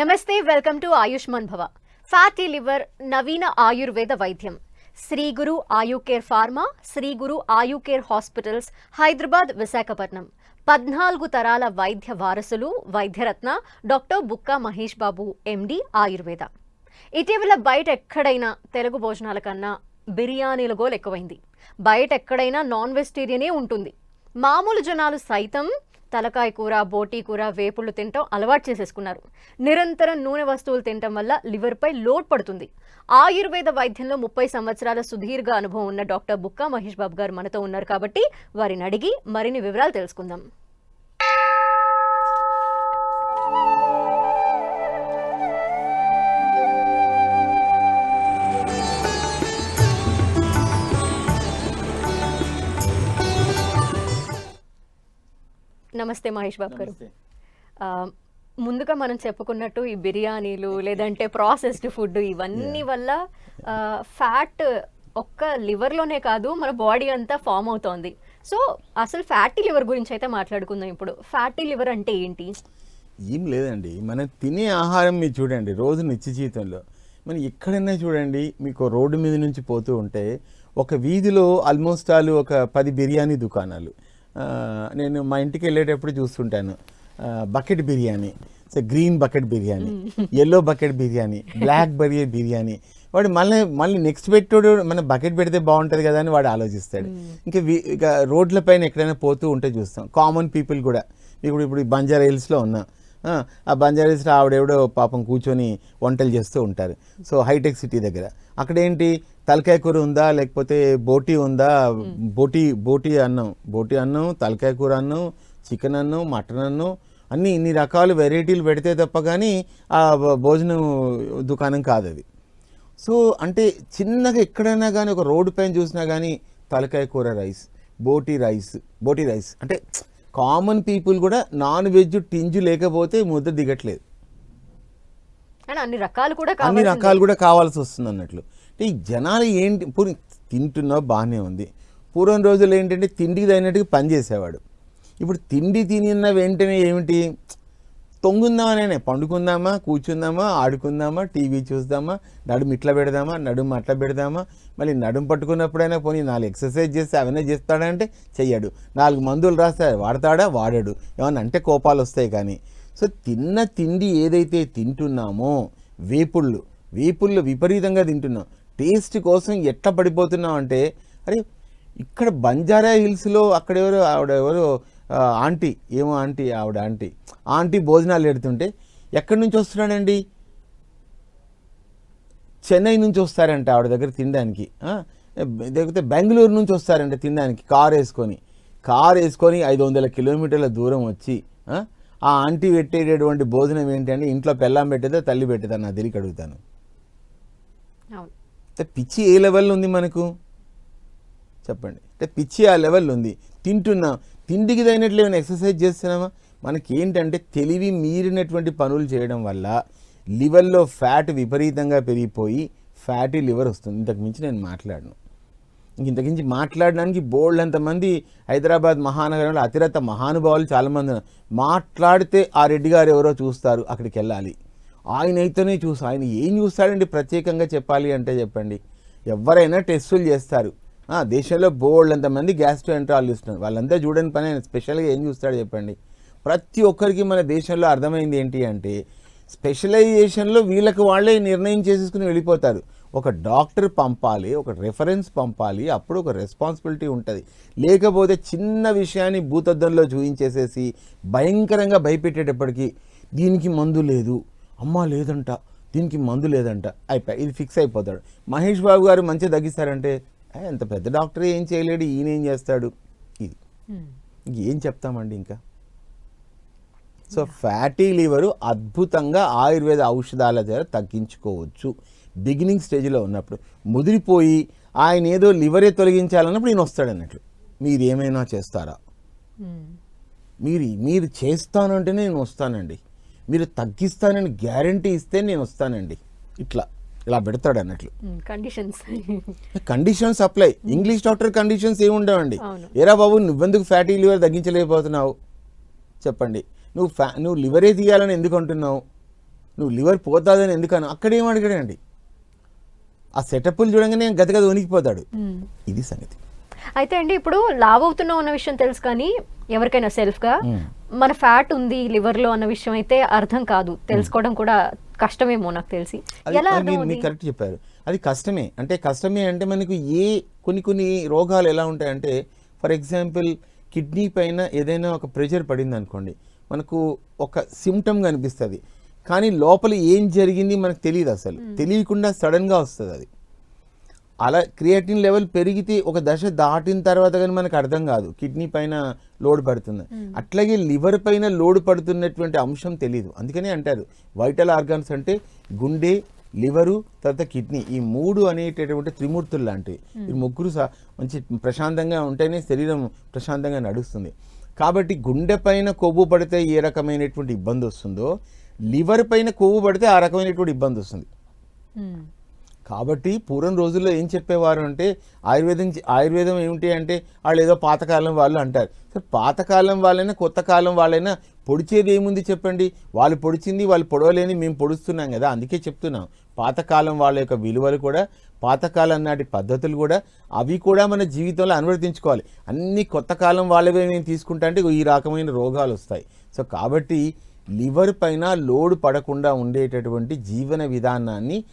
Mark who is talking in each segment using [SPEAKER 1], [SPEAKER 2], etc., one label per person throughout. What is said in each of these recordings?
[SPEAKER 1] నమస్తే welcome to Ayushman భవ. Fatty liver నవీన ఆయుర్వేద వైద్యం. శ్రీ గురు ఆయు కేర్ ఫార్మా శ్రీ గురు ఆయు కేర్ హాస్పిటల్స్ హైదరాబాద్ విశాఖపట్నం. పద్నాలుగు తరాల వైద్య వారసులు వైద్యరత్న డాక్టర్ బుక్కా మహేష్ బాబు ఎండి ఆయుర్వేద. ఇటీవల బయట ఎక్కడైనా తెలుగు భోజనాల కన్నా బిర్యానీల గోలు ఎక్కువైంది. బయట ఎక్కడైనా నాన్ వెజిటేరియనే ఉంటుంది. మామూలు జనాలు సైతం తలకాయ కూర బోటీ కూర వేపుళ్ళు తినటం అలవాటు చేసేసుకున్నారు. నిరంతరం నూనె వస్తువులు తినటం వల్ల లివర్పై లోడ్ పడుతుంది. ఆయుర్వేద వైద్యంలో ముప్పై సంవత్సరాల సుదీర్ఘ అనుభవం ఉన్న డాక్టర్ బుక్కా మహేష్ బాబు గారు మనతో ఉన్నారు కాబట్టి వారిని అడిగి మరిన్ని వివరాలు తెలుసుకుందాం. నమస్తే మహేష్ బాబు గారు. ముందుగా మనం చెప్పుకున్నట్టు ఈ బిర్యానీలు లేదంటే ప్రాసెస్డ్ ఫుడ్ ఇవన్నీ వల్ల ఫ్యాట్ ఒక్క లివర్లోనే కాదు మన బాడీ అంతా ఫామ్ అవుతోంది. సో అసలు ఫ్యాటీ లివర్ గురించి అయితే మాట్లాడుకుందాం ఇప్పుడు. ఫ్యాటీ లివర్ అంటే ఏంటి?
[SPEAKER 2] ఏం లేదండి. మనం తినే ఆహారం మీరు చూడండి రోజు నిత్య జీవితంలో. మనం ఎక్కడైనా చూడండి మీకు రోడ్డు మీద నుంచి పోతూ ఉంటే ఒక వీధిలో ఆల్మోస్ట్ ఆల్ ఒక పది బిర్యానీ దుకాణాలు. నేను మా ఇంటికి వెళ్ళేటప్పుడు చూస్తుంటాను. Bucket biryani. So green bucket biryani yellow bucket biryani black berry biryani. వాడు మళ్ళీ మళ్ళీ నెక్స్ట్ పెట్టోడు మన బకెట్ పెడితే బాగుంటుంది కదా అని వాడు ఆలోచిస్తాడు. ఇంకా ఇక రోడ్ల పైన ఎక్కడైనా పోతూ ఉంటే చూస్తాం. కామన్ పీపుల్ కూడా. ఇప్పుడు ఇప్పుడు ఈ బంజారా హిల్స్లో ఉన్నా. ఆ, ఆ బంజారా హిల్స్లో ఆవిడెవడో పాపం కూర్చొని వంటలు చేస్తూ ఉంటారు. సో హైటెక్ సిటీ దగ్గర. అక్కడ ఏంటి తలకాయ కూర ఉందా? లేకపోతే బోటీ ఉందా? బోటీ బోటీ అన్నం. బోటీ అన్నం తలకాయ కూర అన్నం చికెన్ అన్నం మటన్ అన్నం అన్ని ఇన్ని రకాల వెరైటీలు పెడితే తప్ప కానీ ఆ భోజనం దుకాణం కాదు అది సో అంటే చిన్నగా ఎక్కడైనా కానీ ఒక రోడ్డు పైన చూసినా కానీ తలకాయ కూర రైస్ బోటీ రైస్ బోటీ రైస్. అంటే కామన్ పీపుల్ కూడా నాన్ వెజ్ టింజు లేకపోతే ముద్ద దిగట్లేదు.
[SPEAKER 1] అన్ని రకాలు కూడా
[SPEAKER 2] అన్ని రకాలు కూడా కావాల్సి వస్తుంది అన్నట్లు. అంటే ఈ జనాలు ఏంటి పూర్వం తింటున్నా బాగానే ఉంది. పూర్వం రోజులు ఏంటంటే తిండికి తగినట్టుగా పని చేసేవాడు. ఇప్పుడు తిండి తినిన వెంటనే ఏమిటి? తొంగుందామనే పండుకుందామా కూర్చుందామా ఆడుకుందామా టీవీ చూద్దామా నడుము ఇట్లా పెడదామా నడుము అట్లా పెడదామా మళ్ళీ నడుము పట్టుకున్నప్పుడైనా పోనీ నాలుగు ఎక్సర్సైజ్ చేస్తే అవన్నీ చేస్తాడంటే చెయ్యడు. నాలుగు మందులు రాస్తే వాడతాడా? వాడాడు. ఏమన్నా అంటే కోపాలు వస్తాయి కానీ. సో తిన్న తిండి ఏదైతే తింటున్నామో వేపుళ్ళు వేపుళ్ళు విపరీతంగా తింటున్నాం. టేస్ట్ కోసం ఎట్లా పడిపోతున్నాం అంటే అరే ఇక్కడ బంజారా హిల్స్లో అక్కడ ఎవరో ఆవిడ ఎవరో ఆంటీ ఏమో ఆంటీ ఆవిడ ఆంటీ. ఆంటీ భోజనాలు పెడుతుంటే ఎక్కడి నుంచి వస్తున్నాడండి? చెన్నై నుంచి వస్తారంట ఆవిడ దగ్గర తినడానికి. లేకపోతే బెంగళూరు నుంచి వస్తారంట తినడానికి కార్ వేసుకొని. కార్ వేసుకొని ఐదు వందల కిలోమీటర్ల దూరం వచ్చి ఆ, ఆంటీ పెట్టేటటువంటి భోజనం ఏంటంటే ఇంట్లో పెళ్ళాం పెట్టేదా తల్లి పెట్టేదా? నా తిరిగి అడుగుతాను. పిచ్చి ఏ లెవెల్లో ఉంది మనకు? చెప్పండి. అంటే పిచ్చి ఆ లెవెల్ ఉంది. తింటున్నాం తిండికి తగినట్లు ఏమైనా ఎక్సర్సైజ్ చేస్తున్నామా మనకి ఏంటంటే తెలివి మీరినటువంటి పనులు చేయడం వల్ల లివర్లో ఫ్యాట్ విపరీతంగా పెరిగిపోయి ఫ్యాటీ లివర్ వస్తుంది. ఇంతకు మించి నేను మాట్లాడను. ఇంక ఇంతకించి మాట్లాడడానికి బోల్డ్ అంతమంది హైదరాబాద్ మహానగరంలో అతిరత మహానుభావులు చాలామంది మాట్లాడితే ఆ రెడ్డి గారు ఎవరో చూస్తారు అక్కడికి వెళ్ళాలి. ఆయన అయితేనే చూసి ఆయన ఏం చూస్తాడండి ప్రత్యేకంగా చెప్పాలి అంటే చెప్పండి. ఎవరైనా టెస్టులు చేస్తారు. దేశంలో బోల్డ్ మంది గ్యాస్ట్రో ఎంట్రాలజిస్ట్ వాళ్ళంతా చూడని పని ఆయన స్పెషల్గా ఏం చూస్తాడు చెప్పండి. ప్రతి ఒక్కరికి మన దేశంలో అర్థమైంది ఏంటి అంటే స్పెషలైజేషన్లో వీళ్ళకి వాళ్ళే నిర్ణయం చేసేసుకుని వెళ్ళిపోతారు. ఒక డాక్టర్ పంపాలి ఒక రెఫరెన్స్ పంపాలి అప్పుడు ఒక రెస్పాన్సిబిలిటీ ఉంటుంది. లేకపోతే చిన్న విషయాన్ని భూతద్దంలో చూపించేసేసి భయంకరంగా భయపెట్టేటప్పటికీ దీనికి మందు లేదు. అమ్మ లేదంట. దీనికి మందు లేదంట. అయిపోయి ఇది ఫిక్స్ అయిపోతాడు. మహేష్ బాబు గారు మంచిగా తగ్గిస్తారంటే "ఏ, అంత పెద్ద డాక్టర్ ఏం చేయలేడు ఈయన ఏం చేస్తాడు? ఇది. ఇంక ఏం చెప్తామండి ఇంకా? సో ఫ్యాటీ లివరు అద్భుతంగా ఆయుర్వేద ఔషధాల ద్వారా తగ్గించుకోవచ్చు. బిగినింగ్ స్టేజ్లో ఉన్నప్పుడు ముదిరిపోయి ఆయన ఏదో లివరే తొలగించాలన్నప్పుడు ఈయన వస్తాడు అన్నట్లు మీరు ఏమైనా చేస్తారా మీరు మీరు చేస్తానంటే నేను వస్తానండి. మీరు తగ్గిస్తానని గ్యారంటీ ఇస్తే నేను వస్తానండి. ఇట్లా. ఇలా పెడతాడు అన్నట్లు.
[SPEAKER 1] Conditions
[SPEAKER 2] conditions apply English doctor conditions ఏమి ఉండవండి. ఏరా బాబు నువ్వెందుకు ఫ్యాటీ లివర్ తగ్గించలేకపోతున్నావు? చెప్పండి. నువ్వు ఫ్యా నువ్వు లివరే తీయాలని ఎందుకు అంటున్నావు? నువ్వు లివర్ పోతాదని ఎందుకని అక్కడేం అడిగాడండి? ఆ సెటప్లు చూడంగానే గదగద వణికిపోతాడు. ఇది సంగతి.
[SPEAKER 1] అయితే అండి ఇప్పుడు లావ్ అవుతున్నాం అన్న విషయం తెలుసు కానీ ఎవరికైనా సెల్ఫ్గా
[SPEAKER 2] మ్మ్.
[SPEAKER 1] మన ఫ్యాట్ ఉంది లివర్లో అన్న విషయం అయితే అర్థం కాదు. తెలుసుకోవడం కూడా కష్టమేమో నాకు తెలిసి.
[SPEAKER 2] అది
[SPEAKER 1] ఎలా
[SPEAKER 2] కరెక్ట్ చెప్పారు. అది కష్టమే. అంటే కష్టమే అంటే మనకు ఏ కొన్ని కొన్ని రోగాలు ఎలా ఉంటాయంటే ఫర్ ఎగ్జాంపుల్ కిడ్నీ పైన ఏదైనా ఒక ప్రెషర్ పడింది అనుకోండి మనకు ఒక సిమ్టమ్ కనిపిస్తుంది. కానీ లోపల ఏం జరిగింది మనకు తెలియదు అసలు. తెలియకుండా సడన్గా వస్తుంది అది. అలా క్రియేటిన్ లెవెల్ పెరిగితే ఒక దశ దాటిన తర్వాత కానీ మనకు అర్థం కాదు. కిడ్నీ పైన లోడ్ పడుతుంది. అట్లాగే లివర్ పైన లోడ్ పడుతున్నటువంటి అంశం తెలియదు అందుకనే అంటారు వైటల్ ఆర్గాన్స్ అంటే గుండె లివరు తర్వాత కిడ్నీ ఈ మూడు అనేటటువంటి త్రిమూర్తులు లాంటివి. ఈ ముగ్గురు సా- మంచి ప్రశాంతంగా ఉంటేనే శరీరం ప్రశాంతంగా నడుస్తుంది. కాబట్టి గుండె పైన కొవ్వు పడితే ఏ రకమైనటువంటి ఇబ్బంది వస్తుందో లివర్ పైన కొవ్వు పడితే ఆ రకమైనటువంటి ఇబ్బంది వస్తుంది. కాబట్టి పూర్వం రోజుల్లో ఏం చెప్పేవారు అంటే ఆయుర్వేదం ఆయుర్వేదం ఏమిటి అంటే వాళ్ళు ఏదో పాతకాలం వాళ్ళు అంటారు. సరే పాతకాలం వాళ్ళైనా కొత్త కాలం వాళ్ళైనా పొడిచేది ఏముంది చెప్పండి? వాళ్ళు పొడిచింది వాళ్ళు పొడవలేని మేము పొడుస్తున్నాం కదా అందుకే చెప్తున్నాం. పాతకాలం వాళ్ళ యొక్క విలువలు కూడా పాతకాలం నాటి పద్ధతులు కూడా అవి కూడా మన జీవితంలో అనువర్తించుకోవాలి. అన్ని కొత్త కాలం వాళ్ళవే మేము తీసుకుంటా అంటే ఈ రకమైన రోగాలు వస్తాయి. సో కాబట్టి లివర్ పైన లోడ్ పడకుండా ఉండేటటువంటి జీవన విధానాన్ని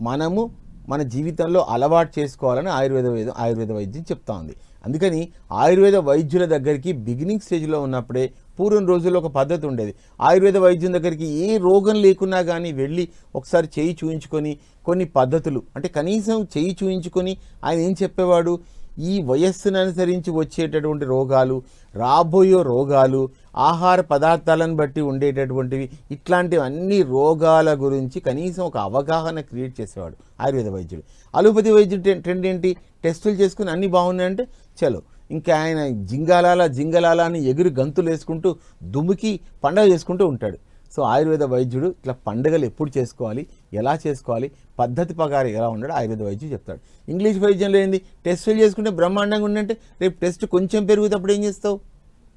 [SPEAKER 2] మనము మన జీవితంలో అలవాటు చేసుకోవాలని ఆయుర్వేద వైద్యం ఆయుర్వేద వైద్యం చెప్తా ఉంది. అందుకని ఆయుర్వేద వైద్యుల దగ్గరికి బిగినింగ్ స్టేజ్లో ఉన్నప్పుడే పూర్వం రోజుల్లో ఒక పద్ధతి ఉండేది. ఆయుర్వేద వైద్యం దగ్గరికి ఏ రోగం లేకున్నా కానీ వెళ్ళి ఒకసారి చేయి చూయించుకొని కొన్ని పద్ధతులు అంటే కనీసం చేయి చూయించుకొని ఆయన ఏం చెప్పేవాడు? ఈ వయస్సును అనుసరించి వచ్చేటటువంటి రోగాలు రాబోయే రోగాలు ఆహార పదార్థాలను బట్టి ఉండేటటువంటివి ఇట్లాంటివి అన్ని రోగాల గురించి కనీసం ఒక అవగాహన క్రియేట్ చేసేవాడు ఆయుర్వేద వైద్యుడు. అలోపతి వైద్యుడు ట్రెండ్ ఏంటి? టెస్టులు చేసుకుని అన్నీ బాగున్నాయంటే చలో. ఇంకా ఆయన జింగాలాల జింగలాల అని ఎగురు గంతులు వేసుకుంటూ దుమికి పండగ చేసుకుంటూ ఉంటాడు. సో ఆయుర్వేద వైద్యుడు ఇట్లా పండుగలు ఎప్పుడు చేసుకోవాలి ఎలా చేసుకోవాలి పద్ధతి ప్రకారం ఎలా ఉండడు ఆయుర్వేద వైద్యుడు చెప్తాడు. ఇంగ్లీష్ వైద్యంలో ఏంది? టెస్టులు చేసుకుంటే బ్రహ్మాండంగా ఉండంటే రేపు టెస్ట్ కొంచెం పెరుగుతప్పుడు ఏం చేస్తావు?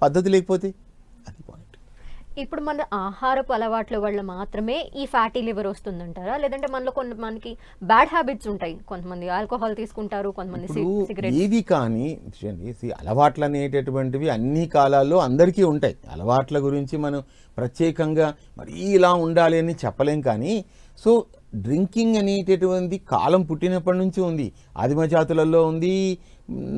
[SPEAKER 2] పద్ధతి లేకపోతే అది పాయింట్
[SPEAKER 1] ఇప్పుడు మన ఆహారపు అలవాట్ల వల్ల మాత్రమే ఈ ఫ్యాటీ లివర్ వస్తుందంటారా? లేదంటే మనలో కొంత మనకి బ్యాడ్ హ్యాబిట్స్ ఉంటాయి. కొంతమంది ఆల్కహాల్ తీసుకుంటారు కొంతమంది సిగరెట్
[SPEAKER 2] ఏది కానీ అలవాట్లు అనేటటువంటివి అన్ని కాలాల్లో అందరికీ ఉంటాయి. అలవాట్ల గురించి మనం ప్రత్యేకంగా మరీ ఇలా ఉండాలి అని చెప్పలేం కానీ సో డ్రింకింగ్ అనేటటువంటి కాలం పుట్టినప్పటి నుంచి ఉంది. ఆదిమ జాతులలో ఉంది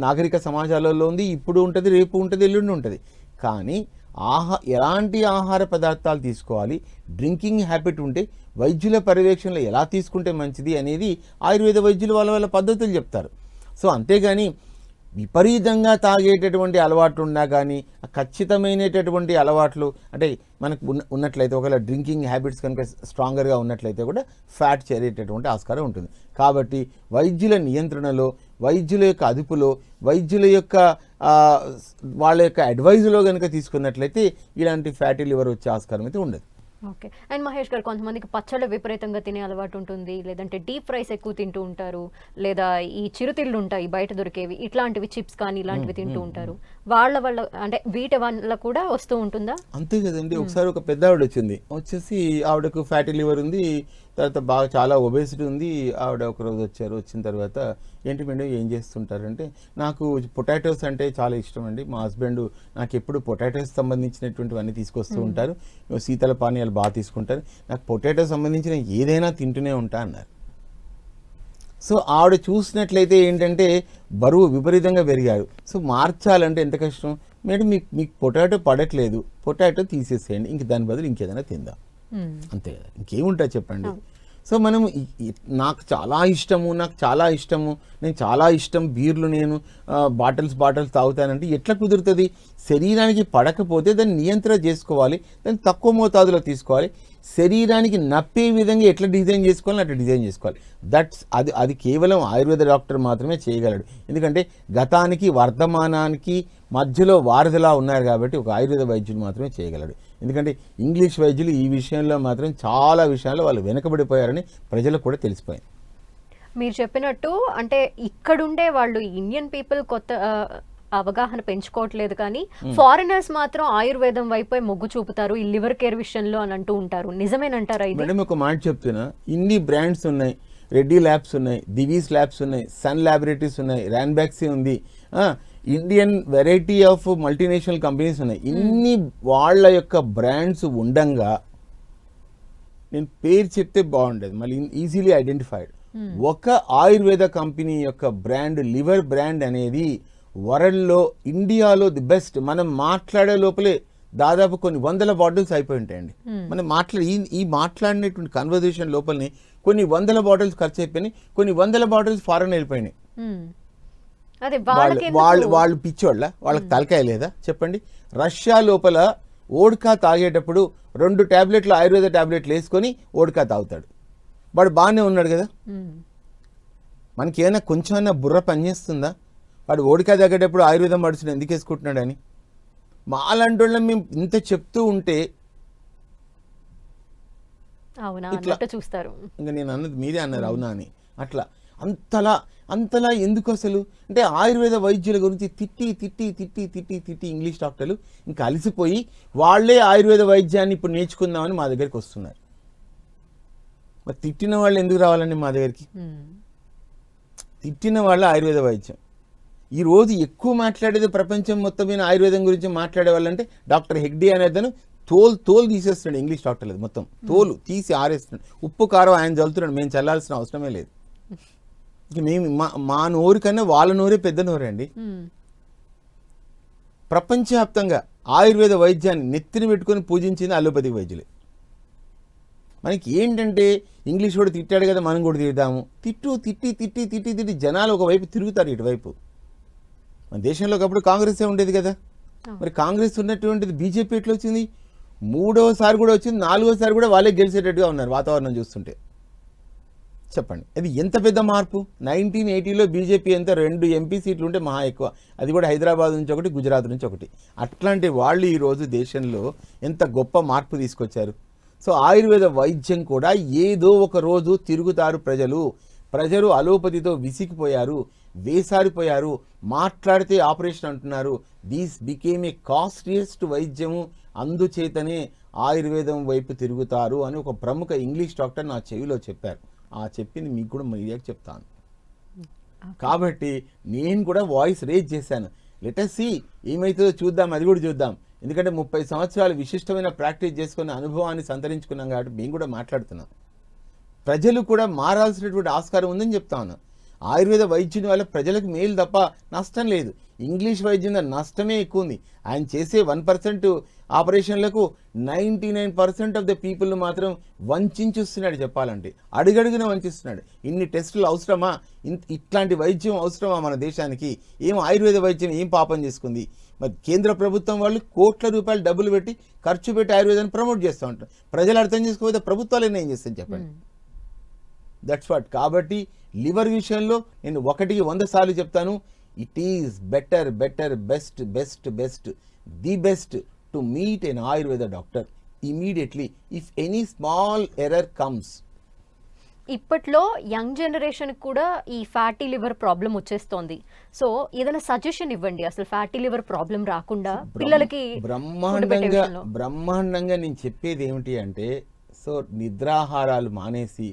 [SPEAKER 2] నాగరిక సమాజాలలో ఉంది ఇప్పుడు ఉంటుంది రేపు ఉంటుంది ఎల్లుండి ఉంటుంది. కానీ ఆహా ఎలాంటి ఆహార పదార్థాలు తీసుకోవాలి? డ్రింకింగ్ హ్యాబిట్ ఉంటే వైద్యుల పర్యవేక్షణలో ఎలా తీసుకుంటే మంచిది అనేది ఆయుర్వేద వైద్యులు వాళ్ళ వాళ్ళ పద్ధతులు చెప్తారు. సో అంతేగాని విపరీతంగా తాగేటటువంటి అలవాట్లు ఉన్నా కానీ ఖచ్చితమైనటటువంటి అలవాట్లు అంటే మనకు ఉన్న ఉన్నట్లయితే ఒకవేళ డ్రింకింగ్ హ్యాబిట్స్ కనుక స్ట్రాంగర్గా ఉన్నట్లయితే కూడా ఫ్యాట్ చేరేటటువంటి ఆస్కారం ఉంటుంది. కాబట్టి వైద్యుల నియంత్రణలో వైద్యుల యొక్క అదుపులో వైద్యుల యొక్క వాళ్ళ యొక్క అడ్వైజ్లో కనుక తీసుకున్నట్లయితే ఇలాంటి ఫ్యాటీ లివర్ వచ్చే ఆస్కారం అయితే ఉండదు.
[SPEAKER 1] ఓకే. అండ్ మహేష్ గారు కొంతమందికి పచ్చళ్ళు విపరీతంగా తినే అలవాటు ఉంటుంది లేదంటే డీప్ ఫ్రైస్ ఎక్కువ తింటూ ఉంటారు లేదా ఈ చిరుతిళ్ళు ఉంటాయి బయట దొరికేవి ఇట్లాంటివి చిప్స్ కానీ ఇలాంటివి తింటూ ఉంటారు. వాళ్ళ వల్ల అంటే వీటి వల్ల కూడా వస్తూ ఉంటుందా?
[SPEAKER 2] అంతే కదండి. ఒకసారి ఒక పెద్ద ఆవిడ వచ్చింది. వచ్చేసి ఆవిడకు ఫ్యాటీ లివర్ ఉంది తర్వాత బాగా చాలా ఒబేసిటీ ఉంది. ఆవిడ ఒక రోజు వచ్చారు వచ్చిన తర్వాత ఏంటి మేడం ఏం చేస్తుంటారంటే నాకు పొటాటోస్ అంటే చాలా ఇష్టం అండి. మా హస్బెండ్ నాకు ఎప్పుడు పొటాటోస్ సంబంధించినటువంటివన్నీ తీసుకొస్తూ ఉంటారు. శీతల పానీయాలు బాగా తీసుకుంటారు. నాకు పొటాటో సంబంధించిన ఏదైనా తింటూనే ఉంటా అన్నారు. సో ఆవిడ చూసినట్లయితే ఏంటంటే బరువు విపరీతంగా పెరిగారు. సో మార్చాలంటే ఎంత కష్టం? మేడం మీకు మీకు పొటాటో పడట్లేదు. పొటాటో తీసేసేయండి. ఇంక దాని బదులు ఇంకేదైనా తిందాం. అంతే కదా. ఇంకేముంటుంది చెప్పండి? సో మనం నాకు చాలా ఇష్టము నాకు చాలా ఇష్టము నేను చాలా ఇష్టం బీర్లు నేను బాటిల్స్ బాటిల్స్ తాగుతానంటే ఎట్లా కుదురుతుంది? శరీరానికి పడకపోతే దాన్ని నియంత్రణ చేసుకోవాలి దాన్ని తక్కువ మోతాదులో తీసుకోవాలి. శరీరానికి నప్పే విధంగా ఎట్లా డిజైన్ చేసుకోవాలి అట్లా డిజైన్ చేసుకోవాలి. దట్స్ అది అది కేవలం ఆయుర్వేద డాక్టర్ మాత్రమే చేయగలడు. ఎందుకంటే గతానికి వర్ధమానానికి మధ్యలో వారధిలా ఉన్నారు కాబట్టి ఒక ఆయుర్వేద వైద్యుడు మాత్రమే చేయగలడు. ఎందుకంటే ఇంగ్లీష్ వైద్యులు ఈ విషయంలో మాత్రం చాలా విషయాల్లో వాళ్ళు వెనకబడిపోయారని ప్రజలకు కూడా తెలిసిపోయింది.
[SPEAKER 1] మీరు చెప్పినట్టు అంటే ఇక్కడుండే వాళ్ళు ఇండియన్ పీపుల్ కొత్త అవగాహన పెంచుకోవట్లేదు కానీ ఫారినర్స్ మాత్రం ఆయుర్వేదం వైపే మొగ్గు చూపుతారు ఈ లివర్ కేర్ విషయంలో అని అంటూ ఉంటారు. నిజమేనంటారా ఇది?
[SPEAKER 2] మేడం ఒక మాట చెప్తున్నా. ఇన్ని బ్రాండ్స్ ఉన్నాయి. రెడ్డి ల్యాబ్స్ ఉన్నాయి దివీస్ ల్యాబ్స్ ఉన్నాయి సన్ ల్యాబొరేటరీస్ ఉన్నాయి ర్యాన్బ్యాక్సీ ఉంది. Indian variety of multinational companies ఉన్నాయి. ఇన్ని వాళ్ళ యొక్క బ్రాండ్స్ ఉండంగా నేను పేరు చెప్తే బాగుండేది. మళ్ళీ ఈజీలీ ఐడెంటిఫైడ్ ఒక ఆయుర్వేద కంపెనీ యొక్క బ్రాండ్ లివర్ బ్రాండ్ అనేది వరల్డ్లో ఇండియాలో ది బెస్ట్ మనం మాట్లాడే లోపలే దాదాపు కొన్ని వందల బాటిల్స్ అయిపోయి ఉంటాయండి. మనం మాట్లాడి ఈ ఈ మాట్లాడినటువంటి కన్వర్జేషన్ లోపలనే కొన్ని వందల బాటిల్స్ ఖర్చు అయిపోయినాయి కొన్ని వందల బాటిల్స్ ఫారెన్ వెళ్ళిపోయినాయి.
[SPEAKER 1] అదే
[SPEAKER 2] వాళ్ళు వాళ్ళు పిచ్చోళ్ళ? వాళ్ళకి తలకాయ లేదా? చెప్పండి. రష్యా లోపల ఓడ్కా తాగేటప్పుడు రెండు టాబ్లెట్లు ఆయుర్వేద టాబ్లెట్లు వేసుకొని ఓడ్కా తాగుతాడు. వాడు బాగానే ఉన్నాడు కదా. మనకి ఏమైనా కొంచెమైనా బుర్ర పనిచేస్తుందా వాడు ఓడికా తాగేటప్పుడు ఆయుర్వేదం మడుచుని ఎందుకు వేసుకుంటున్నాడని మాలాంటి వాళ్ళం మేము ఇంత చెప్తూ ఉంటే ఇట్లా. ఇంకా నేను అన్నది మీరే అన్నారు అవునా అని. అట్లా. అంతలా అంతలా ఎందుకు అసలు? అంటే ఆయుర్వేద వైద్యుల గురించి తిట్టి తిట్టి తిట్టి తిట్టి తిట్టి ఇంగ్లీష్ డాక్టర్లు ఇంకా అలసిపోయి వాళ్ళే ఆయుర్వేద వైద్యాన్ని ఇప్పుడు నేర్చుకుందామని మా దగ్గరికి వస్తున్నారు. మరి తిట్టిన వాళ్ళు ఎందుకు రావాలండి మా దగ్గరికి. తిట్టిన వాళ్ళ ఆయుర్వేద వైద్యం. ఈ రోజు ఎక్కువ మాట్లాడేది ప్రపంచం మొత్తం మీద ఆయుర్వేదం గురించి మాట్లాడే వాళ్ళంటే డాక్టర్ హెగ్డే అనేదను తోలు తోలు తీసేస్తున్నాడు ఇంగ్లీష్ డాక్టర్లు మొత్తం. తోలు తీసి ఆరేస్తున్నాడు. ఉప్పు కారం ఆయన చల్లుతున్నాడు. మేము చల్లాల్సిన అవసరమే లేదు. మేము మా మా నోరు కన్నా వాళ్ళ నోరే పెద్ద నోరే అండి.
[SPEAKER 1] మ్మ్.
[SPEAKER 2] ప్రపంచవ్యాప్తంగా ఆయుర్వేద వైద్యాన్ని నెత్తిన పెట్టుకొని పూజించింది అలోపతి వైద్యులే. మనకి ఏంటంటే ఇంగ్లీష్ కూడా తిట్టాడు కదా మనం కూడా తిడదాము. తిట్టు తిట్టి తిట్టి తిట్టి తిట్టి జనాలు ఒకవైపు తిరుగుతారు ఇటువైపు. మన దేశంలో ఒకప్పుడు కాంగ్రెసే ఉండేది కదా. మరి కాంగ్రెస్ ఉన్నటువంటిది బీజేపీ ఎట్లా వచ్చింది? మూడవసారి కూడా వచ్చింది నాలుగోసారి కూడా వాళ్ళే గెలిచేటట్టుగా ఉన్నారు వాతావరణం చూస్తుంటే. చెప్పండి. అది ఎంత పెద్ద మార్పు? నైన్టీన్ ఎయిటీలో బీజేపీ ఎంత? రెండు ఎంపీ సీట్లు ఉంటే మహా ఎక్కువ. అది కూడా హైదరాబాద్ నుంచి ఒకటి గుజరాత్ నుంచి ఒకటి. అట్లాంటి వాళ్ళు ఈరోజు దేశంలో ఎంత గొప్ప మార్పు తీసుకొచ్చారు. సో ఆయుర్వేద వైద్యం కూడా ఏదో ఒక రోజు తిరుగుతారు ప్రజలు. ప్రజలు అలోపతితో విసిగిపోయారు వేసారిపోయారు మాట్లాడితే ఆపరేషన్ అంటున్నారు. దీస్ బికేమ్ ఏ కాస్ట్లియస్ట్ వైద్యము. అందుచేతనే ఆయుర్వేదం వైపు తిరుగుతారు అని ఒక ప్రముఖ ఇంగ్లీష్ డాక్టర్ నా చెవిలో చెప్పారు. ఆ చెప్పింది మీకు కూడా మీడియాకి చెప్తాను. కాబట్టి నేను కూడా వాయిస్ రేజ్ చేశాను. లెటర్ సి ఏమవుతుందో చూద్దాం అది కూడా చూద్దాం. ఎందుకంటే ముప్పై సంవత్సరాలు విశిష్టమైన ప్రాక్టీస్ చేసుకున్న అనుభవాన్ని సంతరించుకున్నాం కాబట్టి మేము కూడా మాట్లాడుతున్నాం. ప్రజలు కూడా మారాల్సినటువంటి ఆస్కారం ఉందని చెప్తా ఉన్నా ఆయుర్వేద వైద్యుని వల్ల ప్రజలకు మేలు తప్ప నష్టం లేదు. ఇంగ్లీష్ వైద్యం నష్టమే ఎక్కువ ఉంది. ఆయన చేసే one percent ఆపరేషన్లకు ninety nine percent of the people మాత్రం వంచిస్తున్నాడు చెప్పాలంటే. అడుగడుగున వంచిస్తున్నాడు. ఇన్ని టెస్టులు అవసరమా? ఇన్- ఇట్లాంటి వైద్యం అవసరమా మన దేశానికి? ఏం ఆయుర్వేద వైద్యం ఏం పాపం చేసుకుంది? మరి కేంద్ర ప్రభుత్వం వాళ్ళు కోట్ల రూపాయలు డబ్బులు పెట్టి ఖర్చు పెట్టి ఆయుర్వేదాన్ని ప్రమోట్ చేస్తూ ఉంటారు. ప్రజలు అర్థం చేసుకోకపోతే ప్రభుత్వాలు ఏం చేస్తాయి చెప్పండి. దట్స్ వాట్ కాబట్టి లివర్ విషయంలో నేను ఒకటికి వంద సార్లు చెప్తాను. It is better better best best best the best to meet an ayurveda doctor immediately if any small error comes
[SPEAKER 1] ఇప్పట్లో యంగ్ జనరేషన్ కూడా ఈ ఫ్యాటీ లివర్ ప్రాబ్లం వచ్చేస్తోంది. సో ఏదైనా సజెషన్ ఇవ్వండి. అసలు ఫ్యాటీ లివర్ ప్రాబ్లం రాకుండా పిల్లలకి
[SPEAKER 2] బ్రహ్మాండంగా. బ్రహ్మాండంగా నేను చెప్పేది ఏమిటి అంటే సో నిద్రాహారాలు మానేసి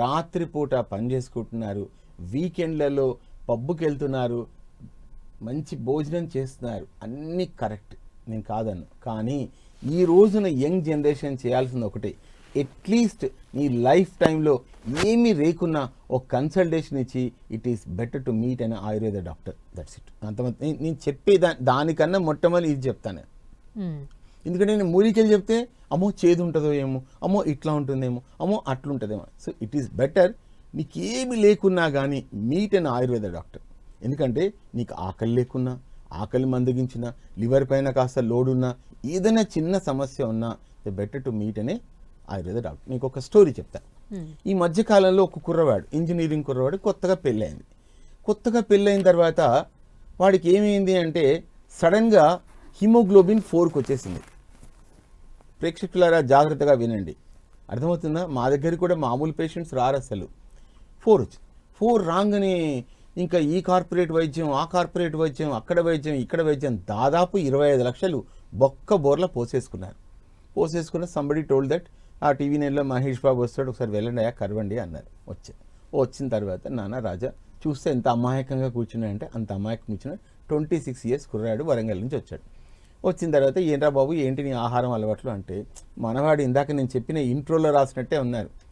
[SPEAKER 2] రాత్రిపూట పని చేసుకుంటున్నారు. వీకెండ్లలో పబ్బుకి వెళ్తున్నారు మంచి భోజనం చేస్తున్నారు. అన్నీ కరెక్ట్. నేను కాదన్ను. కానీ ఈ రోజున యంగ్ జనరేషన్ చేయాల్సింది ఒకటే. అట్లీస్ట్ నీ లైఫ్ టైంలో ఏమీ లేకున్నా ఒక కన్సల్టేషన్ ఇచ్చి it is better to meet అనే ఆయుర్వేద డాక్టర్. దట్స్ ఇట్ అంత నేను చెప్పే దా దానికన్నా మొట్టమొదటి ఇది చెప్తాను. ఎందుకంటే నేను మూలికలు చెప్తే అమ్మో చేదు ఉంటుందో ఏమో అమ్మో ఇట్లా ఉంటుందేమో అమ్మో అట్లుంటుందేమో. సో ఇట్ ఈస్ బెటర్ నీకేమి లేకున్నా కానీ మీట్ అన్ ఆయుర్వేద డాక్టర్. ఎందుకంటే నీకు ఆకలి లేకున్నా ఆకలి మందగించినా లివర్ పైన కాస్త లోడ్ ఉన్నా ఏదైనా చిన్న సమస్య ఉన్నా ద బెటర్ టు మీట్ అనే ఆయుర్వేద డాక్టర్. నీకు ఒక స్టోరీ చెప్తా.
[SPEAKER 1] మ్మ్.
[SPEAKER 2] ఈ మధ్య కాలంలో ఒక కుర్రవాడు ఇంజనీరింగ్ కుర్రవాడు కొత్తగా పెళ్ళైంది. కొత్తగా పెళ్ళైన తర్వాత వాడికి ఏమైంది అంటే సడన్గా హిమోగ్లోబిన్ ఫోర్కి వచ్చేసింది. ప్రేక్షకులారా జాగ్రత్తగా వినండి. అర్థమవుతుందా? మా దగ్గర కూడా మామూలు పేషెంట్స్ రారు అసలు ఫోర్ వచ్చి ఫోర్ రాగానే ఇంకా ఈ కార్పొరేట్ వైద్యం ఆ కార్పొరేట్ వైద్యం అక్కడ వైద్యం ఇక్కడ వైద్యం దాదాపు ఇరవై ఐదు లక్షలు బొక్క బోర్ల పోసేసుకున్నారు. పోసేసుకున్న సంబడి టోల్డ్ దట్ ఆ టీవీ నైన్లో మహేష్ బాబు వస్తాడు ఒకసారి వెళ్ళండి అయ్యా కరవండి అన్నారు. వచ్చే. వచ్చిన తర్వాత నాన్న రాజా చూస్తే ఎంత అమాయకంగా కూర్చున్నాయంటే అంత అమాయకంగా కూర్చున్నాడు. ట్వంటీ సిక్స్ ఇయర్స్ కుర్రాడు వరంగల్ నుంచి వచ్చాడు. వచ్చిన తర్వాత ఏంట్రా బాబు ఏంటి నీ ఆహారం అలవాట్లు? అంటే మనవాడు ఇందాక నేను చెప్పిన ఇంట్రోలో రాసినట్టే ఉన్నారు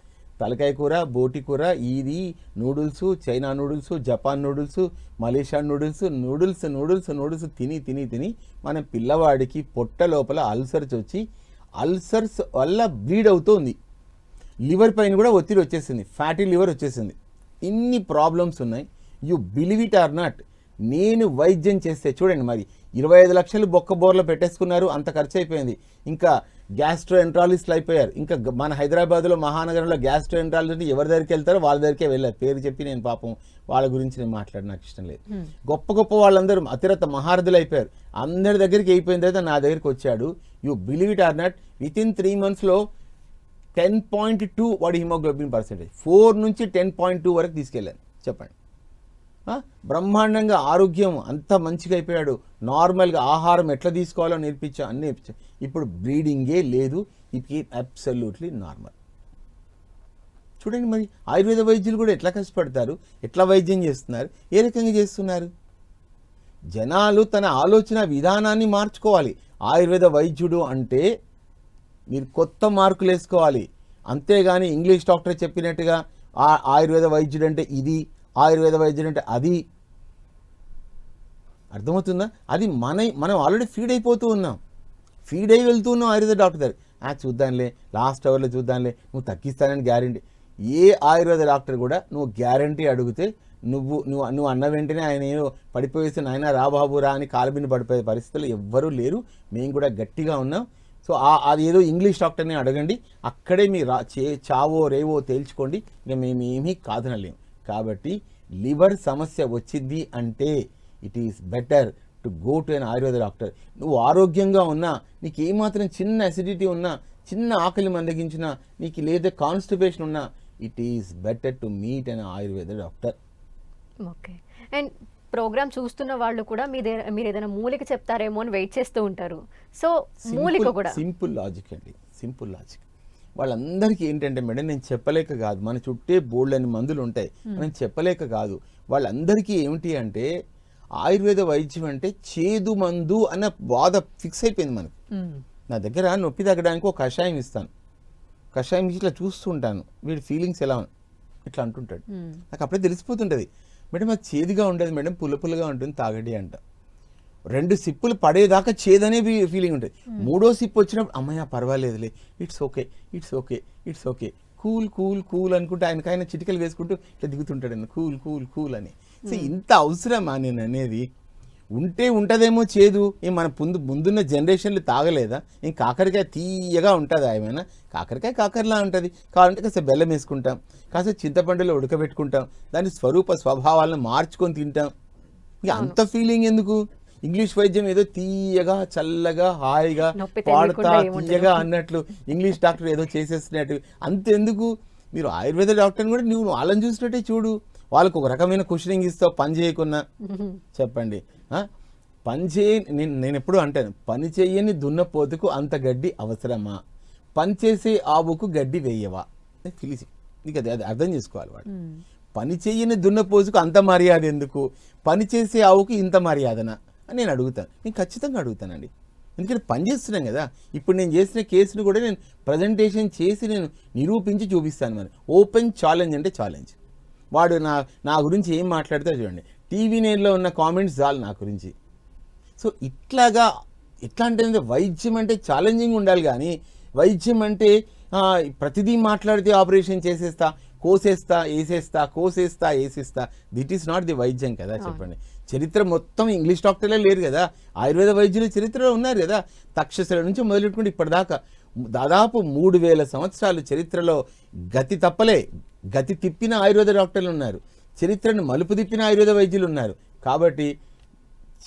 [SPEAKER 2] తలకాయ కూర బోటి కూర ఇది noodles China noodles Japan noodles Malaysia noodles noodles noodles noodles తిని తిని తిని మన పిల్లవాడికి పొట్ట లోపల అల్సర్స్ వచ్చి అల్సర్స్ వల్ల బ్లీడ్ అవుతుంది. లివర్ పైన కూడా ఒత్తిడి వచ్చేసింది. ఫ్యాటీ లివర్ వచ్చేసింది. ఇన్ని ప్రాబ్లమ్స్ ఉన్నాయి. You believe it or not. నేను వైద్యం చేస్తే చూడండి మరి ఇరవై ఐదు లక్షలు బొక్క బోర్లో పెట్టేసుకున్నారు అంత ఖర్చు అయిపోయింది. ఇంకా గ్యాస్ట్రో ఎంట్రాలిస్ట్లు అయిపోయారు. ఇంకా మన హైదరాబాద్లో మహానగరంలో గ్యాస్ట్రో ఎంట్రాలజిస్ట్ ఎవరి దగ్గరికి వెళ్తారో వాళ్ళ దగ్గరికే వెళ్ళారు. పేరు చెప్పి నేను పాపం వాళ్ళ గురించి నేను మాట్లాడి నాకు ఇష్టం లేదు. గొప్ప గొప్ప వాళ్ళందరూ అతిరత మహారథులు అయిపోయారు. అందరి దగ్గరికి అయిపోయిన తర్వాత నా దగ్గరికి వచ్చాడు. You believe it or not with in three మంత్స్లో టెన్ పాయింట్ టూ వాడి హిమోగ్లోబిన్ పర్సెంటేజ్. ఫోర్ నుంచి టెన్ పాయింట్ టూ వరకు తీసుకెళ్ళాను. చెప్పండి? బ్రహ్మాండంగా ఆరోగ్యం అంత మంచిగా అయిపోయాడు. నార్మల్గా ఆహారం ఎట్లా తీసుకోవాలో నేర్పించా అన్ని నేర్పించా. ఇప్పుడు బ్లీడింగే లేదు. ఇది అబ్సల్యూట్లీ నార్మల్ చూడండి మరి ఆయుర్వేద వైద్యులు కూడా ఎట్లా కష్టపడతారు? ఎట్లా వైద్యం చేస్తున్నారు? ఏ రకంగా చేస్తున్నారు? జనాలు తన ఆలోచన విధానాన్ని మార్చుకోవాలి. ఆయుర్వేద వైద్యుడు అంటే మీరు కొత్త మార్కులు వేసుకోవాలి. అంతేగాని ఇంగ్లీష్ డాక్టర్ చెప్పినట్టుగా ఆ ఆయుర్వేద వైద్యుడు అంటే ఇది ఆయుర్వేద వైద్యుడు అంటే అది అర్థమవుతుందా? అది మన మనం ఆల్రెడీ ఫీడ్ అయిపోతూ ఉన్నాం. ఫీడ్ అయి వెళ్తూ ఉన్నాం ఆయుర్వేద డాక్టర్ దగ్గర ఆ చూద్దాంలే లాస్ట్ అవర్లో చూద్దాంలే నువ్వు తగ్గిస్తానని గ్యారంటీ ఏ ఆయుర్వేద డాక్టర్ కూడా నువ్వు గ్యారంటీ అడిగితే నువ్వు నువ్వు నువ్వు అన్న వెంటనే ఆయన ఏదో పడిపోయేసి నాయన రా బాబు రా అని కాలుబిని పడిపోయే పరిస్థితులు ఎవ్వరూ లేరు. మేము కూడా గట్టిగా ఉన్నాం. సో అది ఏదో ఇంగ్లీష్ డాక్టర్ని అడగండి. అక్కడే మీ రా చే చావో రేవో తేల్చుకోండి. ఇక మేమేమీ కాదనలేము. కాబట్టి లివర్ సమస్య వచ్చింది అంటే it is better to go to an ayurveda doctor నువ్వు ఆరోగ్యంగా ఉన్నా నీకు ఏమాత్రం చిన్న అసిడిటీ ఉన్నా చిన్న ఆకలి మందగించినా నీకు లేదా కాన్స్టిపేషన్ ఉన్నా it is better to meet an ayurveda doctor
[SPEAKER 1] okay and programme చూస్తున్న వాళ్ళు కూడా మీ మీరు ఏదైనా మూలిక చెప్తారేమో అని వెయిట్ చేస్తూ ఉంటారు. సో మూలిక కూడా.
[SPEAKER 2] సింపుల్ లాజిక్ అండి. సింపుల్ లాజిక్ వాళ్ళందరికీ ఏంటంటే మేడం నేను చెప్పలేక కాదు. మన చుట్టే బోల్డ్ అని మందులు ఉంటాయి. మనం చెప్పలేక కాదు. వాళ్ళందరికీ ఏమిటి అంటే ఆయుర్వేద వైద్యం అంటే చేదు మందు అన్న బాధ ఫిక్స్ అయిపోయింది మనకి. నా దగ్గర నొప్పి తగ్గడానికి ఒక కషాయం ఇస్తాను. కషాయం ఇచ్చి ఇట్లా చూస్తుంటాను. వీడి ఫీలింగ్స్ ఎలా ఇట్లా అంటుంటాడు. నాకు అప్పుడే తెలిసిపోతుంటుంది. మేడం అది చేదుగా ఉండదు మేడం పుల్ల పుల్లగా ఉంటుంది తాగడి అంట. రెండు సిప్పులు పడేదాకా చేదనే ఫీలింగ్ ఉంటుంది. మూడో సిప్ వచ్చినప్పుడు అమ్మయ్య పర్వాలేదులే. It's okay it's okay it's okay cool cool cool అనుకుంటే ఆయనకైనా చిటికలు వేసుకుంటూ ఇట్లా దిగుతుంటాడు ఆయన. కూల్ కూల్ కూల్ అని. సో ఇంత అవసరమా నేను అనేది? ఉంటే ఉంటదేమో చేదు. ఏం మన ముందు ముందున్న జనరేషన్లు తాగలేదా? ఏం కాకరకాయ తీయగా ఉంటుంది ఏమైనా? కాకరకాయ కాకరలా ఉంటుంది. కావాలంటే కాస్త బెల్లం వేసుకుంటాం. కాస్త చింతపండులో ఉడకబెట్టుకుంటాం. దాని స్వరూప స్వభావాలను మార్చుకొని తింటాం. ఇక అంత ఫీలింగ్ ఎందుకు? ఇంగ్లీష్ వైద్యం ఏదో తీయగా చల్లగా హాయిగా పాడుతా. తీయగా అన్నట్లు ఇంగ్లీష్ డాక్టర్ ఏదో చేసేస్తున్నట్టు అంతెందుకు? మీరు ఆయుర్వేద డాక్టర్ని కూడా నువ్వు వాళ్ళని చూసినట్టే చూడు. వాళ్ళకు ఒక రకమైన కుషనింగ్ ఇస్తావు పని చేయకున్నా. చెప్పండి? పని చేయ నేను నేను ఎప్పుడు అంటాను పని చేయని దున్నపోతుకు అంత గడ్డి అవసరమా? పని చేసే ఆవుకు గడ్డి వేయవా? ఫిలిసి నీకు అది అది అర్థం చేసుకోవాలి వాడు. పని చేయని దున్నపోతుకు అంత మర్యాద ఎందుకు? పని చేసే ఆవుకు ఇంత మర్యాదనా? అని నేను అడుగుతాను నేను ఖచ్చితంగా అడుగుతానండి. ఎందుకంటే పని చేస్తున్నాం కదా. ఇప్పుడు నేను చేసిన కేసును కూడా నేను ప్రజెంటేషన్ చేసి నేను నిరూపించి చూపిస్తాను మరి. ఓపెన్ ఛాలెంజ్ అంటే ఛాలెంజ్ వాడు నా నా గురించి ఏం మాట్లాడితే చూడండి. టీవీ నేర్లో ఉన్న కామెంట్స్ చాలు నా గురించి. సో ఇట్లాగా ఎట్లా అంటే వైద్యం అంటే ఛాలెంజింగ్ ఉండాలి కానీ వైద్యం అంటే ప్రతిదీ మాట్లాడితే ఆపరేషన్ చేసేస్తా కోసేస్తా వేసేస్తా కోసేస్తా వేసేస్తా. దిట్ ఈస్ నాట్ ది వైద్యం కదా చెప్పండి. చరిత్ర మొత్తం ఇంగ్లీష్ డాక్టర్లే లేరు కదా. ఆయుర్వేద వైద్యులు చరిత్రలో ఉన్నారు కదా. తక్షశిల నుంచి మొదలెట్టుకుంటే ఇప్పటిదాకా దాదాపు మూడు వేల సంవత్సరాలు చరిత్రలో గతి తప్పలే. గతి తిప్పిన ఆయుర్వేద డాక్టర్లు ఉన్నారు. చరిత్రను మలుపు తిప్పిన ఆయుర్వేద వైద్యులు ఉన్నారు. కాబట్టి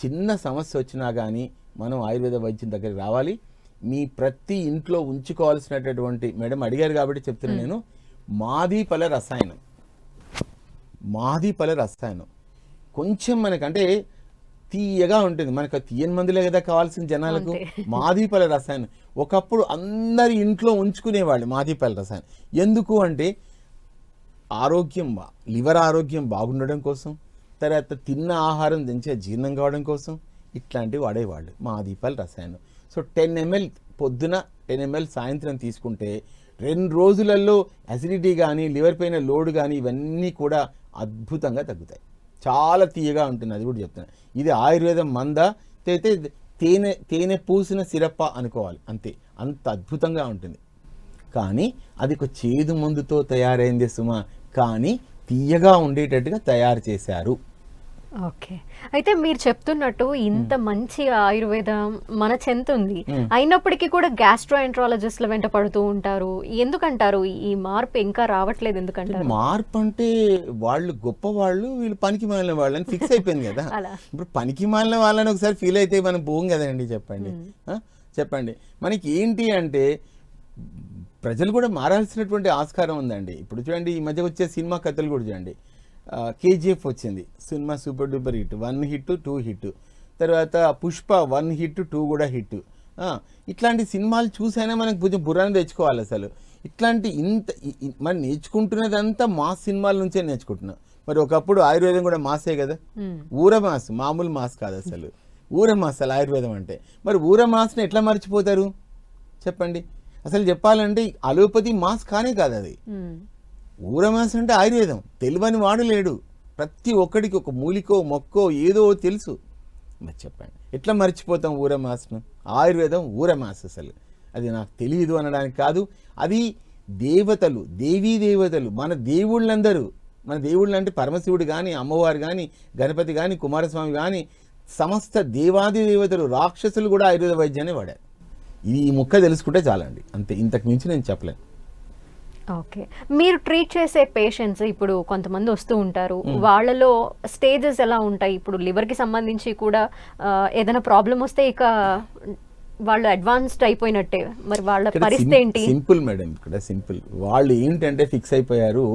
[SPEAKER 2] చిన్న సమస్య వచ్చినా కానీ మనం ఆయుర్వేద వైద్యం దగ్గరికి రావాలి. మీ ప్రతి ఇంట్లో ఉంచుకోవాల్సినటువంటి మేడం అడిగారు కాబట్టి చెప్తున్నా నేను. మాదీపల రసాయనం. మాదీపల రసాయనం. కొంచెం మనకి అంటే తీయగా ఉంటుంది. మనకు తీయని మందులే కదా కావాల్సిన జనాలకు. మాదీపల రసాయనం. ఒకప్పుడు అందరి ఇంట్లో ఉంచుకునేవాళ్ళు మాదీపల రసాయనం. ఎందుకు అంటే ఆరోగ్యం లివర్ ఆరోగ్యం బాగుండడం కోసం తర్వాత తిన్న ఆహారం దించే జీర్ణం కావడం కోసం ఇట్లాంటివి వాడేవాళ్ళు మా దీపాల రసాయనం. సో టెన్ ఎంఎల్ పొద్దున టెన్ ఎంఎల్ సాయంత్రం తీసుకుంటే రెండు రోజులలో అసిడిటీ కానీ లివర్ పైన లోడ్ కానీ ఇవన్నీ కూడా అద్భుతంగా తగ్గుతాయి. చాలా తీయగా ఉంటుంది అది కూడా చెప్తాను ఇది ఆయుర్వేదం మంద అయితే తేనె తేనె పూసిన సిరప్ప అనుకోవాలి. అంతే. అంత అద్భుతంగా ఉంటుంది. కానీ అది ఒక చేదు మందుతో తయారైంది సుమ. కానీ తీయగా ఉండేటట్టుగా తయారు చేశారు.
[SPEAKER 1] ఓకే. అయితే మీరు చెప్తున్నట్టు ఇంత మంచి ఆయుర్వేదం మన చెంత ఉంది. అయినప్పటికీ కూడా గ్యాస్ట్రోఎంట్రాలజిస్ట్ల వెంట పడుతూ ఉంటారు. ఎందుకంటారు? ఈ మార్పు ఇంకా రావట్లేదు ఎందుకంటారు?
[SPEAKER 2] మార్పు అంటే వాళ్ళు గొప్ప వాళ్ళు వీళ్ళు పనికి మాలిన వాళ్ళని ఫిక్స్ అయిపోయింది కదా.
[SPEAKER 1] అలా.
[SPEAKER 2] ఇప్పుడు పనికి మాలిన వాళ్ళని ఒకసారి ఫీల్ అయితే మనం పోం కదండి చెప్పండి? చెప్పండి. మనకి ఏంటి అంటే ప్రజలు కూడా మారాల్సినటువంటి ఆస్కారం ఉందండి. ఇప్పుడు చూడండి ఈ మధ్య వచ్చే సినిమా కథలు కూడా చూడండి. కేజీఎఫ్ వచ్చింది. Cinema super duper hit. One hit two hit. తర్వాత పుష్ప వన్ హిట్ టూ కూడా హిట్. ఇట్లాంటి సినిమాలు చూసైనా మనకు కొంచెం బుర్రని తెచ్చుకోవాలి అసలు. ఇట్లాంటి ఇంత మనం నేర్చుకుంటున్నదంతా మాస్ సినిమాల నుంచే నేర్చుకుంటున్నాం. మరి ఒకప్పుడు ఆయుర్వేదం కూడా మాసే కదా. ఊర మాస్ మామూలు మాస్ కాదు అసలు. ఊర మాస్ అసలు ఆయుర్వేదం అంటే. మరి ఊర మాస్ని ఎట్లా మర్చిపోతారు? చెప్పండి. అసలు చెప్పాలంటే అలోపతి మాస్ కానే కాదు అది. ఊరమాసం అంటే ఆయుర్వేదం. తెలివని వాడు లేడు. ప్రతి ఒక్కడికి ఒక మూలికో మొక్కో ఏదో తెలుసు. మరి చెప్పండి. ఎట్లా మర్చిపోతాం ఊర ఆయుర్వేదం ఊరమాస అసలు. అది నాకు తెలియదు అనడానికి కాదు. అది దేవతలు దేవీ దేవతలు మన దేవుళ్ళందరూ మన దేవుళ్ళు అంటే పరమశివుడు కానీ అమ్మవారు కానీ గణపతి కానీ కుమారస్వామి కానీ సమస్త దేవాది దేవతలు రాక్షసులు కూడా ఆయుర్వేద వైద్యాన్ని వాడారు. ఇది ఈ ముక్క తెలుసుకుంటే చాలండి. అంతే. ఇంతకు మించి నేను చెప్పలేను.
[SPEAKER 1] ఓకే. మీరు ట్రీట్ చేసే పేషెంట్స్ ఇప్పుడు కొంతమంది వస్తూ ఉంటారు. వాళ్ళలో స్టేజెస్ ఎలా ఉంటాయి? ఇప్పుడు liver కి సంబంధించి కూడా ఏదైనా ప్రాబ్లం వస్తే ఇక వాళ్ళు అడ్వాన్స్డ్ అయిపోయినట్టే. మరి వాళ్ళ పరిస్థితి ఏంటి?
[SPEAKER 2] సింపుల్ మేడం ఇక్కడ సింపుల్ వాళ్ళు ఏంటంటే ఫిక్స్ అయిపోయారు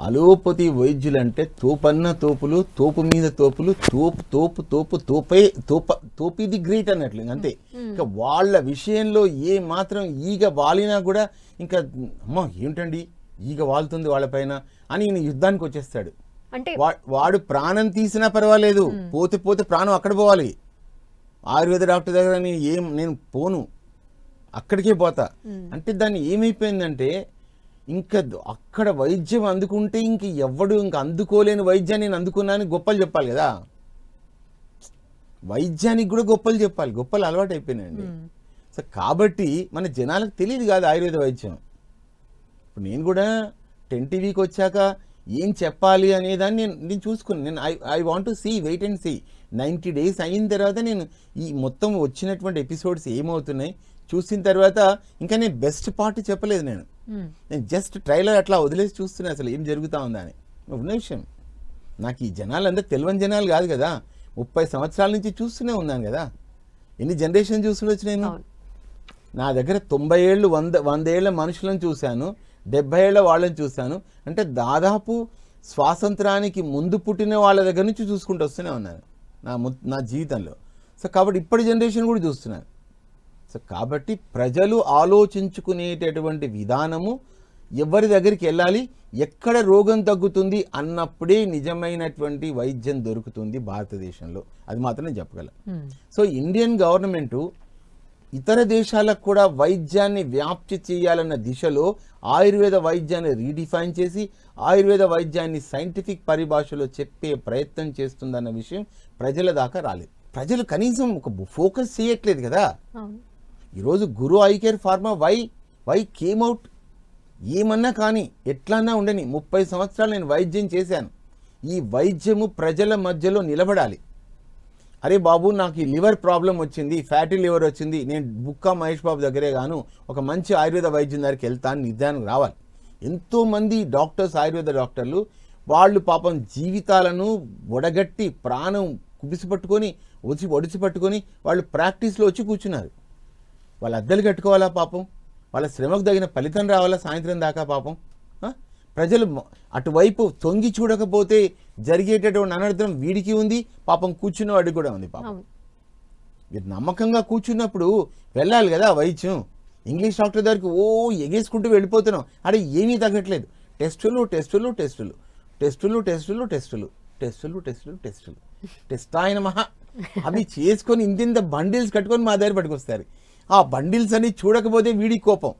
[SPEAKER 2] అలోపతి వైద్యులు అంటే తోపన్న తోపులు తోపు మీద తోపులు తోపు తోపు తోపు తోపే తోప తోపిది గ్రేట్ అన్నట్లు. అంతే. ఇంకా వాళ్ళ విషయంలో ఏ మాత్రం ఈగ వాలినా కూడా ఇంకా అమ్మా ఏంటండి? ఈగ వాలుతుంది వాళ్ళపైన అని ఈయన యుద్ధానికి వచ్చేస్తాడు.
[SPEAKER 1] అంటే
[SPEAKER 2] వా- వాడు ప్రాణం తీసినా పర్వాలేదు. పోతే పోతే ప్రాణం అక్కడ పోవాలి. ఆయుర్వేద డాక్టర్ దగ్గర నేను ఏం నేను పోను. అక్కడికే పోతా. అంటే దాన్ని ఏమైపోయిందంటే ఇంకా అక్కడ వైద్యం అందుకుంటే ఇంక ఎవడు ఇంక అందుకోలేని వైద్యాన్ని నేను అందుకున్నాను గొప్పలు చెప్పాలి కదా. వైద్యానికి కూడా గొప్పలు చెప్పాలి. గొప్పలు అలవాటు అయిపోయినాయండి. సో కాబట్టి మన జనాలకు తెలియదు కాదు ఆయుర్వేద వైద్యం. ఇప్పుడు నేను కూడా టెన్ టీవీకి వచ్చాక ఏం చెప్పాలి అనేదాన్ని నేను నేను చూసుకున్నాను. నేను I I want to see weight and see. Ninety days అయిన తర్వాత నేను ఈ మొత్తం వచ్చినటువంటి ఎపిసోడ్స్ ఏమవుతున్నాయి చూసిన తర్వాత ఇంకా నేను బెస్ట్ పార్ట్ చెప్పలేదు నేను. నేను జస్ట్ ట్రైలర్ అట్లా వదిలేసి చూస్తున్నా అసలు ఏం జరుగుతా ఉందా అని. ఉన్న విషయం నాకు ఈ జనాలందరూ తెలియని జనాలు కాదు కదా. ముప్పై సంవత్సరాల నుంచి చూస్తూనే ఉన్నాను కదా. ఎన్ని జనరేషన్ చూస్తుండొచ్చు నేను. నా దగ్గర తొంభై ఏళ్ళు వంద వంద ఏళ్ళ మనుషులను చూశాను. డెబ్బై ఏళ్ళ వాళ్ళని చూశాను. అంటే దాదాపు స్వాతంత్రానికి ముందు పుట్టిన వాళ్ళ దగ్గర నుంచి చూసుకుంటూ వస్తూనే ఉన్నాను. నా ము- నా జీవితంలో. సో కాబట్టి ఇప్పటి జనరేషన్ కూడా చూస్తున్నాను. కాబట్టి ప్రజలు ఆలోచించుకునేటటువంటి విధానము ఎవరి దగ్గరికి వెళ్ళాలి ఎక్కడ రోగం తగ్గుతుంది అన్నప్పుడే నిజమైనటువంటి వైద్యం దొరుకుతుంది భారతదేశంలో. అది మాత్రం నేను చెప్పగలను.
[SPEAKER 1] మ్మ్.
[SPEAKER 2] సో ఇండియన్ గవర్నమెంటు ఇతర దేశాలకు కూడా వైద్యాన్ని వ్యాప్తి చేయాలన్న దిశలో ఆయుర్వేద వైద్యాన్ని రీడిఫైన్ చేసి ఆయుర్వేద వైద్యాన్ని సైంటిఫిక్ పరిభాషలో చెప్పే ప్రయత్నం చేస్తుందన్న విషయం ప్రజల దాకా రాలేదు. ప్రజలు కనీసం ఒక ఫోకస్ చేయట్లేదు కదా. ఈరోజు గురు I care pharma why why came out? ఏమన్నా కానీ ఎట్లన్నా ఉండని ముప్పై సంవత్సరాలు నేను వైద్యం చేశాను. ఈ వైద్యము ప్రజల మధ్యలో నిలబడాలి. అరే బాబు నాకు ఈ లివర్ ప్రాబ్లం వచ్చింది ఫ్యాటీ లివర్ వచ్చింది నేను బుక్కా మహేష్ బాబు దగ్గరే గాను ఒక మంచి ఆయుర్వేద వైద్యం దగ్గరికి వెళ్తాను నిర్ధారణకు రావాలి. ఎంతోమంది డాక్టర్స్ ఆయుర్వేద డాక్టర్లు వాళ్ళు పాపం జీవితాలను ఒడగట్టి ప్రాణం కుబిసిపట్టుకొని ఒడిసి ఒడిసి పట్టుకొని వాళ్ళు ప్రాక్టీస్లో వచ్చి కూర్చున్నారు. వాళ్ళ అద్దెలు కట్టుకోవాలా పాపం? వాళ్ళ శ్రమకు తగిన ఫలితం రావాలా సాయంత్రం దాకా పాపం? ప్రజలు అటువైపు తొంగి చూడకపోతే జరిగేటటువంటి అనర్థం వీడికి ఉంది పాపం కూర్చున్న వాడికి కూడా ఉంది పాపం. మీరు నమ్మకంగా కూర్చున్నప్పుడు వెళ్ళాలి కదా వైద్యం. ఇంగ్లీష్ డాక్టర్ దగ్గరికి ఓ ఎగేసుకుంటూ వెళ్ళిపోతున్నాం. అరే ఏమీ తగ్గట్లేదు. టెస్టులు టెస్టులు టెస్టులు. టెస్టులు టెస్టులు టెస్టులు. టెస్టులు టెస్టులు టెస్టులు. టెస్ట్ ఆయన మహా అవి చేసుకొని ఇంతింత బండిల్స్ కట్టుకొని మా దగ్గర పట్టుకొస్తారు. ఆ బండిల్స్ అని చూడకపోతే వీడి కోపం.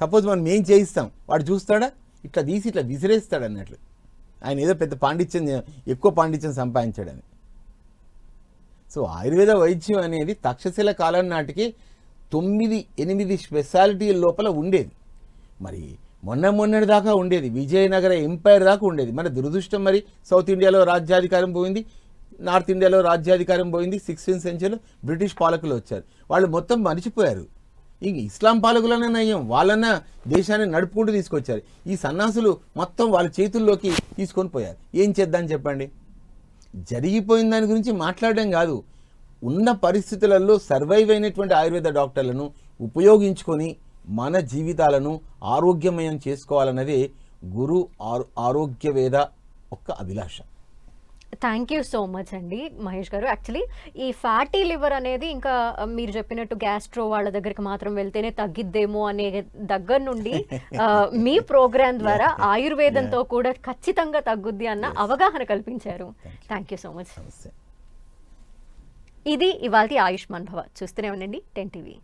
[SPEAKER 2] సపోజ్ మనం ఏం చేయిస్తాం? వాడు చూస్తాడా? ఇట్లా తీసి ఇట్లా విసిరేస్తాడు అన్నట్లు. ఆయన ఏదో పెద్ద పాండిత్యం ఎక్కువ పాండిత్యం సంపాదించాడని. సో ఆయుర్వేద వైద్యం అనేది తక్షశిల కాలం నాటికి తొమ్మిది ఎనిమిది స్పెషాలిటీ లోపల ఉండేది. మరి మొన్న మొన్నటి దాకా ఉండేది. విజయనగర ఎంపైర్ దాకా ఉండేది. మన దురదృష్టం మరి సౌత్ ఇండియాలో రాజ్యాధికారం పోయింది. నార్త్ ఇండియాలో రాజ్యాధికారం పోయింది సిక్స్టీన్త్ సెంచరీలో బ్రిటిష్ పాలకులు వచ్చారు. వాళ్ళు మొత్తం మర్చిపోయారు. ఇంక ఇస్లాం పాలకులనే నయం వాళ్ళన్న దేశాన్ని నడుపుకుంటూ తీసుకొచ్చారు. ఈ సన్నాసులు మొత్తం వాళ్ళ చేతుల్లోకి తీసుకొని పోయారు. ఏం చేద్దాం చెప్పండి? జరిగిపోయిన దాని గురించి మాట్లాడడం కాదు. ఉన్న పరిస్థితులలో సర్వైవ్ అయినటువంటి ఆయుర్వేద డాక్టర్లను ఉపయోగించుకొని మన జీవితాలను ఆరోగ్యమయం చేసుకోవాలన్నదే గురు ఆరో ఆరోగ్యవేద ఒక్క అభిలాష.
[SPEAKER 1] థ్యాంక్ యూ సో మచ్ అండి మహేష్ గారు. యాక్చువల్లీ ఈ ఫ్యాటీ లివర్ అనేది ఇంకా మీరు చెప్పినట్టు గ్యాస్ట్రో వాళ్ళ దగ్గరికి మాత్రం వెళ్తేనే తగ్గిద్దేమో అనే దగ్గర నుండి మీ ప్రోగ్రామ్ ద్వారా ఆయుర్వేదంతో కూడా ఖచ్చితంగా తగ్గుద్ది అన్న అవగాహన కల్పించారు. థ్యాంక్ యూ సో మచ్ ఇది ఇవాళ ఆయుష్మాన్ భవ. చూస్తూనే ఉండండి టెన్ టీవీ.